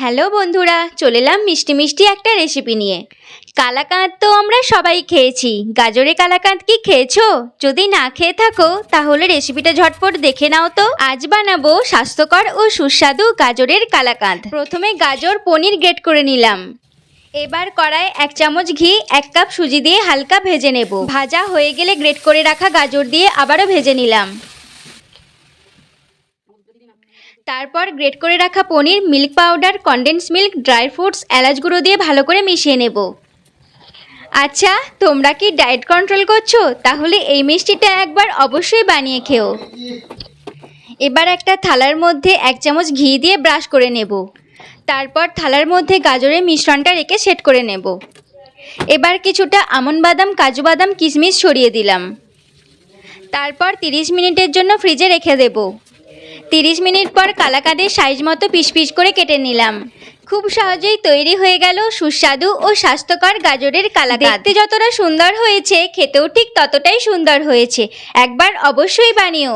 Hello বন্ধুরা, চলে এলাম মিষ্টি মিষ্টি একটা রেসিপি নিয়ে। কালাকাঁদ তো আমরা সবাই খেয়েছি। গাজরে কালাকাঁদ কি খেয়েছো? যদি না খেয়ে থাকো, তাহলে রেসিপিটা ঝটপট দেখে নাও তো। আজ বানাবো স্বাস্থ্যকর ও সুস্বাদু গাজরের কালাকাঁদ। প্রথমে গাজর, পনির গ্রেট করে নিলাম। এবার কড়ায় এক চামচ ঘি, এক কাপ সুজি দিয়ে হালকা ভেজে নেব। ভাজা হয়ে গেলে গ্রেট করে রাখা গাজর দিয়ে আবারও ভেজে নিলাম। তারপর গ্রেট করে রাখা paneer, milk powder condensed milk dry fruits এলাচ গুঁড়ো দিয়ে ভালো করে মিশিয়ে নেব। আচ্ছা তোমরা কি ডায়েট কন্ট্রোল করছ? তাহলে এই মিষ্টিটা একবার অবশ্যই বানিয়ে খেও। এবার একটা থালার মধ্যে এক চামচ ঘি দিয়ে ব্রাশ করে নেব। তারপর থালার মধ্যে গাজরের মিশ্রণটা রেখে সেট করে নেব। এবার কিছুটা আমন বাদাম, কাজু বাদাম কিশমিশ ছড়িয়ে দিলাম। তারপর তিরিশ মিনিটের জন্য ফ্রিজে রেখে দেবো। তিরিশ মিনিট পর কালাকাদের সাইজ মতো পিস পিস করে কেটে নিলাম। খুব সহজেই তৈরি হয়ে গেল সুস্বাদু ও স্বাস্থ্যকর গাজরের কালাকাদ। দেখতে যতটা সুন্দর হয়েছে, খেতেও ঠিক ততটাই সুন্দর হয়েছে। একবার অবশ্যই বানিও।